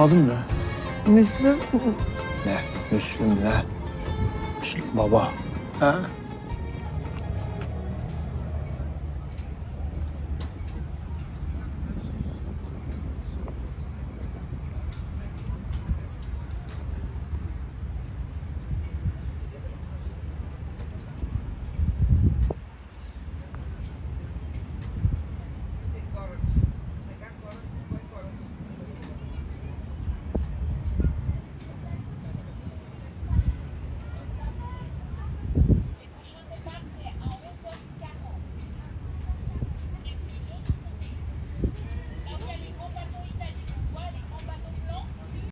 adın ne? Müslüm. Ne? Müslüm ne? Müslüm baba. Ha?